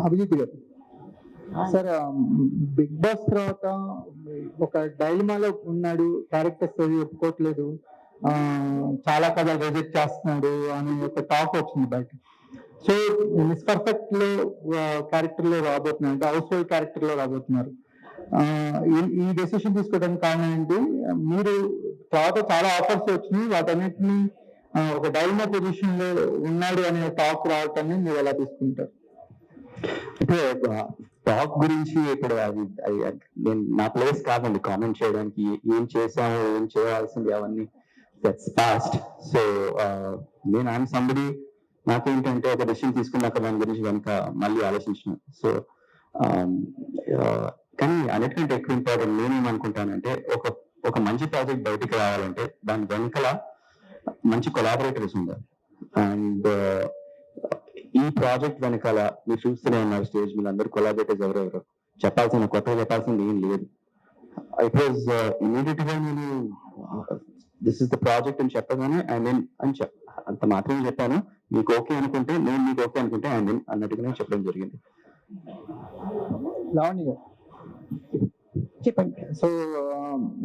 అభిజిత్ గారు. Sir big boss తర్వాత ఒక డైలమాలో ఉన్నాడు క్యారెక్టర్స్ ఏవి ఒప్పుకోవట్లేదు ఆ, చాలా కథలు రిజెక్ట్ చేస్తున్నాడు అని ఒక టాక్ వచ్చింది బయట. సో మిస్ పర్ఫెక్ట్లో క్యారెక్టర్లో రాబోతున్నారు అంటే హౌస్ వైఫ్ క్యారెక్టర్లో రాబోతున్నారు ఈ- డెసిషన్ తీసుకోవడానికి కారణం ఏంటి? మీరు తర్వాత చాలా ఆఫర్స్ వచ్చినాయి వాటన్నిటిని ఒక డైలమా పొజిషన్లో ఉన్నాడు అనే టాక్ రావటాన్ని మీరు ఎలా తీసుకుంటారు? అంటే టాక్ గురించి ఇప్పుడు అది నేను నా ప్లేస్ కాదండి. కామెంట్ చేయడానికి ఏం చేసాము ఏం చేయాల్సింది అవన్నీ దట్స్ పాస్ట్ సో నేను ఆయన సంబడి నాకేంటంటే ఒక డెసిషన్ తీసుకున్నాక దాని గురించి కనుక మళ్ళీ ఆలోచించిన. సో um, uh, కానీ అన్నిటికంటే ఎక్కువ ఇంపార్టెంట్ నేనేమనుకుంటానంటే ఒక ఒక మంచి ప్రాజెక్ట్ బయటికి రావాలంటే దాని వెనకల మంచి కొలాబరేటర్స్ ఉండాలి. అండ్ ఈ ప్రాజెక్ట్ వెనకాల మీరు చూస్తూనే ఉన్నారు స్టేజ్ మీద అందరు కొలాబరేటర్స్ ఎవరెవరు. చెప్పాల్సిన కొత్తగా చెప్పాల్సింది ఏం లేదు. ఇట్ వాజ్ ఇమీడియట్గా నేను దిస్ ఇస్ ద ప్రాజెక్ట్ అని చెప్పగానే అండ్ నేను అని చెప్ అంత మాత్రమే చెప్పాను. మీకు ఓకే అనుకుంటే నేను మీకు ఓకే అనుకుంటే అండ్ నేను అన్నట్టుగా నేను చెప్పడం జరిగింది. లావణ్య గారు చెప్పండి. సో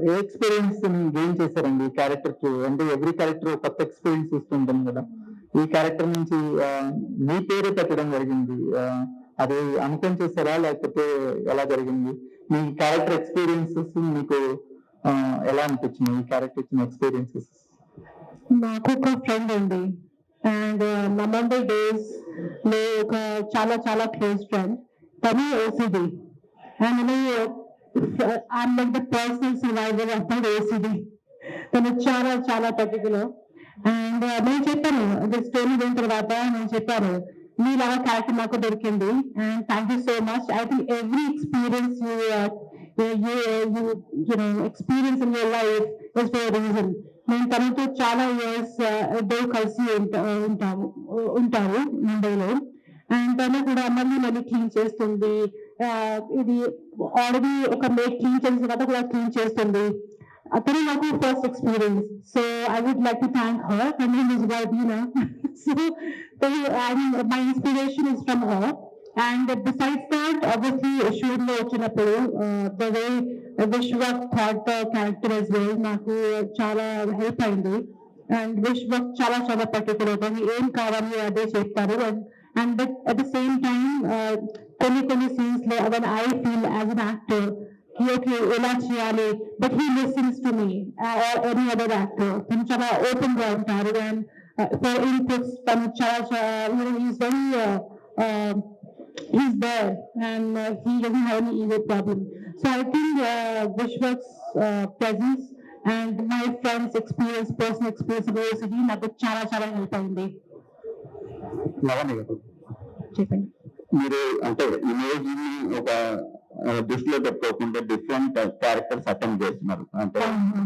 ఏ ఎక్స్పీరియన్స్ గెయిన్ చేశారండి? క్యారెక్టర్ అంటే ఎవ్రీ క్యారెక్టర్ కొత్త ఎక్స్పీరియన్స్ ఇస్తుంటుంది కదా. ఈ క్యారెక్టర్ నుంచి మీ పేరు పెట్టడం జరిగింది. అది అనుకొని చేశారా? లేకపోతే ఎలా జరిగింది? మీ క్యారెక్టర్ ఎక్స్పీరియన్సెస్ మీకు ఎలా అనిపించింది? ఈ క్యారెక్టర్ ఇచ్చిన ఎక్స్పీరియన్సెస్ నాకు ఒక ఫ్రెండ్ ఉంది. అండ్ మా డేస్లో ఒక చాలా చాలా క్లోజ్ ఫ్రెండ్ తను OCD and I'm like the personal survivor of that OCD తను చాలా చాలా పర్టికులర్ అండ్ నేను చెప్పాను స్టోరీ విన్న తర్వాత నేను చెప్పాను మీలాగా క్యారెక్టర్ నాకు దొరికింది. And thank you so much I think every experience you you know experience in your life is for reason నేను తనతో చాలా ఇయర్స్ ఇద్దరు uh, కలిసి ఉంటాము ఉంటారు ముంబైలో. అండ్ తను కూడా మళ్ళీ మళ్ళీ క్లీన్ చేస్తుంది. Uh, ఇది ఆల్రెడీ ఒక మేక్ క్లీన్ చేసిన తర్వాత కూడా క్లీన్ చేస్తుంది. అతను నాకు first experience so I would like to thank her her name is Garbina. So my inspiration is from her and besides that obviously shoot లో వచ్చినప్పుడు the way Vishwak thought the character as well నాకు చాలా help అయింది and Vishwak చాలా చాలా particular ఏం కావాలి అదే చెప్తారు and and at the same time కొన్ని కొన్ని సీన్స్ లో అవన్ I feel as an actor okay ఎలా చేయాలి but he listens to me or any other actor తను చాలా ఓపెన్ గా ఉంటారు అండ్ ఫర్ ఇన్పుట్స్ తను చాలా is very he's there and uh, he doesn't have any ego problem. So I think uh, Vishwak's uh, presence and my friend's experience, personal experience of OCD నాకు చాలా చాలా help అయింది లవణ్య గారు చెప్పండి మీరు అంటే ఇమేజ్ ని ఒక ఆ, దృష్టిలో పెట్టుకోకుండా డిఫరెంట్ క్యారెక్టర్స్ అటెండ్ చేస్తున్నారు. అంటే.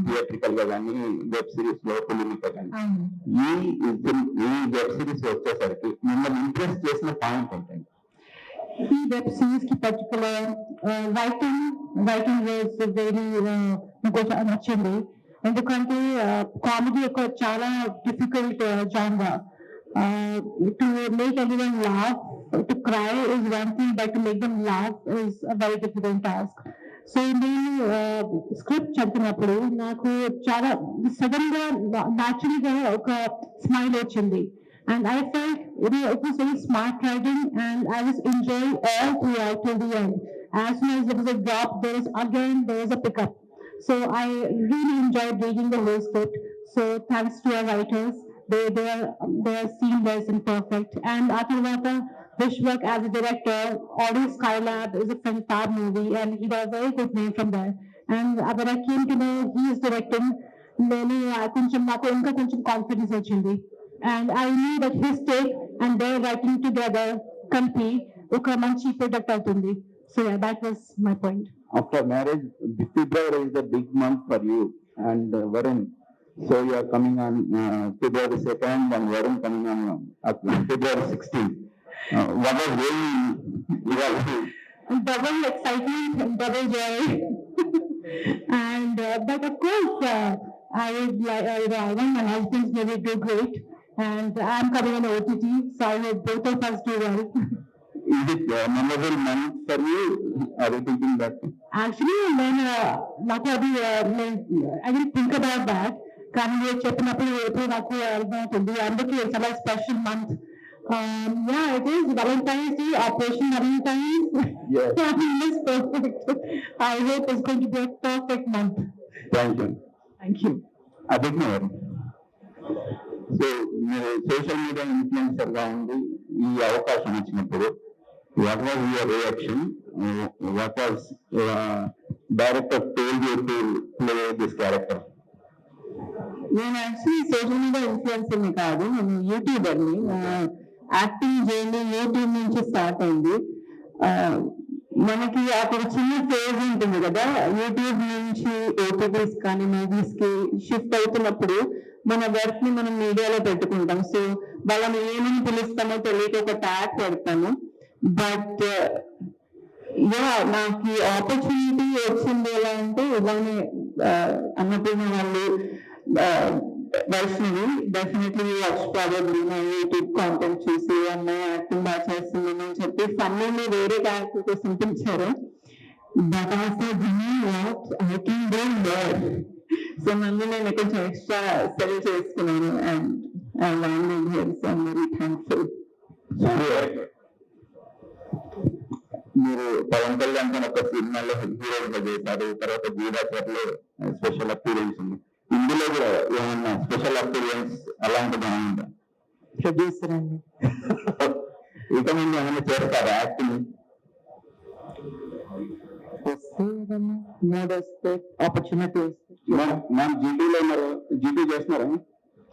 థియేట్రికల్గా కానీ వెబ్ సిరీస్లో ఫిలిమిక్ కానీ. ఈ ఈ వెబ్ సిరీస్ వచ్చేసరికి మిమ్మల్ని ఇంప్రెస్ చేసిన పాయింట్ ఏంటండి? ఈ web సిరీస్కి particular writing writing was very నాకు నచ్చింది ఎందుకంటే కామెడీ ఒక చాలా difficult జాన్గా to make everyone laugh to cry is one thing but to make them laugh is a very difficult task so నేను స్క్రిప్ట్ చదివినప్పుడు నాకు చాలా సడన్గా న్యాచురల్గా ఒక స్మైల్ వచ్చింది and I felt you know, it was very smart writing and I was enjoying all throughout till the end. As soon as there was a drop, there was again there was a pickup. So I really enjoyed reading the whole script. So thanks to our writers, they they are they are seamless and perfect. And Atarvata Vishwak as a director, Audio Skylab is a fantastic movie and he got a very good name from there. And uh, when I came to know he is directing, నేను uh, కొంచెం నాకు ఇంకా కొంచెం confidence వచ్చింది and I knew that his take and their writing together కలిపి ఒక మంచి product అవుతుంది so that was my point after marriage February is the big month for you and Varun so you are coming on February second and Varun coming on February sixteen what are very ఇవాళ double excitement and double joy. and uh, but of course, uh, I would like uh, you know, I want my husband's movie do great, and I'm coming on OTT, so I hope both of us do well. is it a memorable month for you? Are you thinking that? Actually నేను నాకు అది I will think about that కానీ మీరు చెప్పినప్పుడు ఎప్పుడు నాకు అర్థమవుతుంది అందుకే చాలా special month yeah it is Valentine's day operation Valentine's Yes. is perfect. I hope it's going to be a perfect month. Thank you. Thank you. Abhigna గారు so మీరు సోషల్ మీడియా ఇన్ఫ్లుయెన్సర్గా ఉండి ఈ అవకాశం వచ్చినప్పుడు what was your reaction what was director told you to play this character నేను actually social media influencer కాదు నేను యూట్యూబర్ని యాక్టింగ్ జర్నీ యూట్యూబ్ నుంచి స్టార్ట్ అయింది. మనకి అక్కడ చిన్న ఫేజ్ ఉంటుంది కదా యూట్యూబ్ నుంచి ఓటీటీస్ కానీ మూవీస్కి షిఫ్ట్ అవుతున్నప్పుడు మన వర్క్ని మనం మీడియాలో పెట్టుకుంటాం. సో వాళ్ళని ఏమని పిలుస్తామో తెలియక ఒక ట్యాగ్ పెడతాను. బట్ యా నాకు ఆపర్చునిటీ వచ్చింది ఎలా అంటే ఇలానే అన్నపూర్ణ వాళ్ళు వైష్ణవి డెఫినెట్లీ వాచ్ ప్రాబబ్లీ నా యూట్యూబ్ కాంటెంట్ చూసి అమ్మాయి యాక్టింగ్ బాగా చేస్తుందని అని చెప్పి ఫన్నీని వేరే క్యారెక్టర్ కోసం పిలిచారు but also what I can do more so నన్ను నేను కొంచెం ఎక్స్ట్రా సెల్ చేసుకున్నాను and I landed here so very thankful మీరు పవన్ కళ్యాణ్ తన ఒక సినిమాలో హీరోగా చేశారు తర్వాత గూడాచర్లో స్పెషల్ అపీరియన్స్ ఉంది. ఇందులో కూడా ఏమన్నా స్పెషల్ అపీరియన్స్ అలాంటిది ఏమన్నా ప్రొడ్యూసర్ అండి ఇక ముందు ఏమైనా చేస్తారా యాక్టింగ్? మూడు వస్తే ఆపర్చునిటీ వస్తే. మ్యామ్ జీటీలో ఉన్నారు? జీటీ చేస్తున్నారా?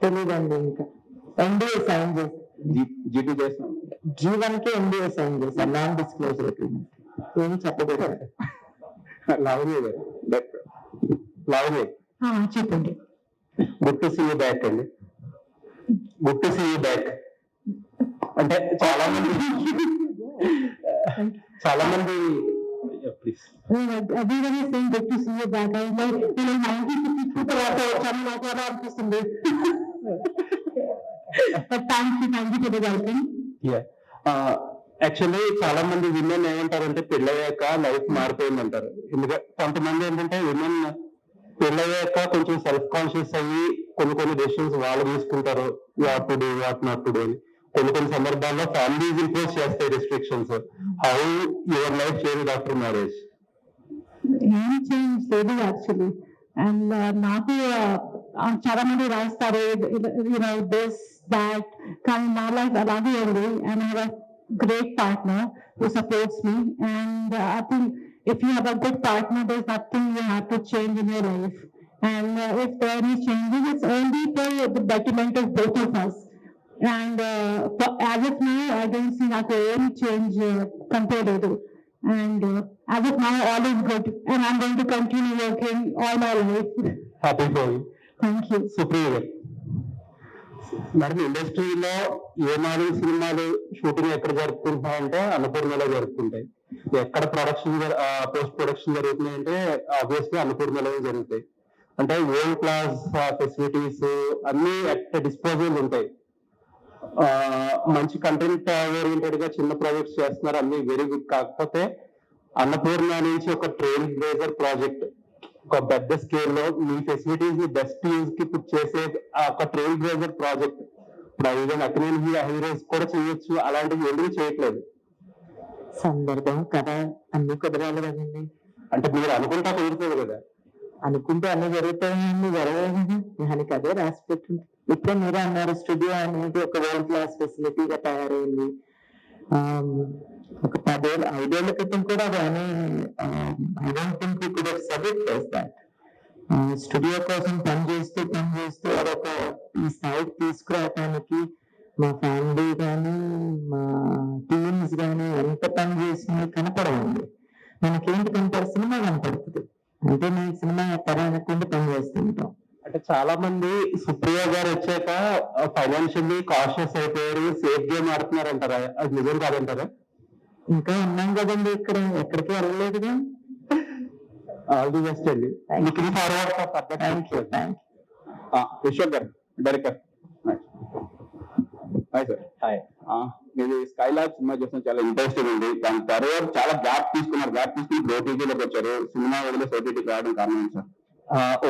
తెలియదండి ఇంకా. ఎన్డీఏ సైన్ చేసి. జీటీ చేస్తున్నాం జీవన్కి ఎన్డీఏ సైన్ చేశాను నాన్ డిస్క్లోజర్ అగ్రిమెంట్ ఏం చెప్పకూడదు. లావణ్య గారు లావణ్య చెప్పండి. గుడ్ టు సీ బ్యాక్ అండి. Good to see back. అంటే చాలా మంది చాలా మంది ప్లీజ్ అది కానీ same good to see you back నేను నైన్టీ ఫిఫ్టీ తర్వాత వచ్చాను నాకు ఎలా అనిపిస్తుంది. Thank you thank you for welcome actually చాలా మంది విమెన్ ఏమంటారంటే పెళ్ళయ్యాక లైఫ్ మారిపోయింది అంటారు ఎందుకంటే కొంతమంది ఏంటంటే విమెన్ పెళ్ళయ్యాక కొంచెం సెల్ఫ్ కాన్షియస్ అయ్యి కొన్ని కొన్ని డెసిషన్స్ వాళ్ళు తీసుకుంటారు. అప్పుడు అప్పుడు అని. కొన్ని కొన్ని సందర్భాల్లో ఫ్యామిలీస్ ఇంపోజ్ చేస్తాయి restrictions how your life change after marriage ఏం చేంజ్ లేదు యాక్చువల్లీ అండ్ uh, నాకు చాలా మంది రాస్తారు యూనో దిస్ దాట్ కానీ నా లైఫ్ అలాగే ఉంది. And great partner who supports me and I think if you have a good partner there is nothing you have to change in your life and if there is changing it's only for the betterment of both of us and as of now I don't see నాకు ఏం change and uh, as of now all is good. And i'm going to continue working all my life. Happy for you thank you. Supriya మరి ఇండస్ట్రీలో ఏ నాలుగు సినిమాలు shooting ఎక్కడ జరుపుకుంటున్నాయంటే అన్నపూర్ణలో జరుపుకుంటాయి. ఎక్కడ ప్రొడక్షన్ పోస్ట్ ప్రొడక్షన్ జరుగుతున్నాయంటే ఆబ్వియస్లీ అన్నపూర్ణలోనే జరుగుతాయి. అంటే వరల్డ్ క్లాస్ ఫెసిలిటీస్ అన్ని అట్ డిస్పోజల్ ఉంటాయి. మంచి కంటెంట్ ఓరియంటెడ్గా చిన్న ప్రాజెక్ట్స్ చేస్తున్నారు అన్ని వెరీ గుడ్ కాకపోతే అన్నపూర్ణ నుంచి ఒక ట్రైన్ బ్లేజర్ ప్రాజెక్ట్ ఒక పెద్ద స్కేల్లో మీ ఫెసిలిటీస్ని బెస్ట్ యూజ్కి పుట్ చేసే ఒక ట్రైల్ బ్లేజర్ ప్రాజెక్ట్ ఇప్పుడు ఈవెన్ అక్కినేని హీరోస్ కూడా చేయొచ్చు అలాంటివి ఎందుకు చేయట్లేదు. సందర్భం కథ అన్ని కుదరాలి కదండి. అంటే మీరు అనుకుంటా కుదురుతుంది కదా. అనుకుంటే అన్ని జరుగుతాయి కదా దానికి అదే రాసి పెట్టింది ఇప్పుడే మీరే అన్నారు స్టూడియో అనేది ఒక వరల్డ్ క్లాస్ ఫెసిలిటీగా తయారైంది. ఒక పదేళ్ళ ఐదేళ్ళ క్రితం కూడా కానీ I don't think we could submit చేస్తాను స్టూడియో కోసం పని చేస్తూ పని చేస్తూ అదొక ఈ స్థాయికి తీసుకురావటానికి మా ఫ్యామిలీ కానీ మా టీమ్స్ కానీ ఎంత పని చేసినా కనపడవండి. మనకేంటి కనపడే సినిమా కనపడుతుంది. అంటే నేను సినిమా తరానికి పని చేస్తుంటాం. అంటే చాలా మంది సుప్రియ గారు వచ్చాక ఫైనాన్షియల్లీ కాషియస్ అయిపోయారు సేఫ్ గేమ్ ఆడుతున్నారు అంటారా అది నిజం కాదంటారా? ఇంకా ఉన్నాం కదండి ఇక్కడ. ఎక్కడికి వెళ్ళలేదుగా ఆల్ ది బెస్ట్ అండి. Thank you thank Vishwak garu director. Hi sir hi ఇది స్కైలాబ్ సినిమా చూసిన చాలా ఇంట్రెస్టింగ్ ఉంది. దాని తర్వాత చాలా గ్యాప్ తీసుకున్నారు. గ్యాప్ తీసుకుని ఓటీటీలోకి వచ్చారు. సినిమా వదిలేసి ఓటీటీకి రావడం కారణం సార్?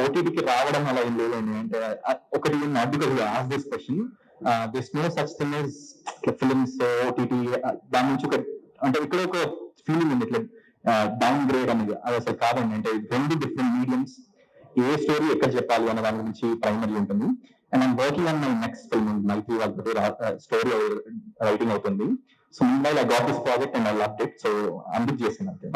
ఓటీటీకి రావడం అలా ఏం లేదండి. అంటే ఒకటి not because as this question this no such thing is films OTT దాని నుంచి ఒక అంటే ఇక్కడ ఒక ఫీలింగ్ ఉంది. ఇట్లా డౌన్ గ్రేడ్ అనేది. అది అసలు కాదండి. అంటే రెండు డిఫరెంట్ మీడియంస్ ఏ స్టోరీ ఎక్కడ చెప్పాలి అనే దాని గురించి ప్రైమరీ ఉంటుంది. And I'm working on my next film Mythri వాళ్ళతో స్టోరీ రైటింగ్ అవుతుంది. So Mumbai I got this project and I love it so అందుకు చేసింది అంతే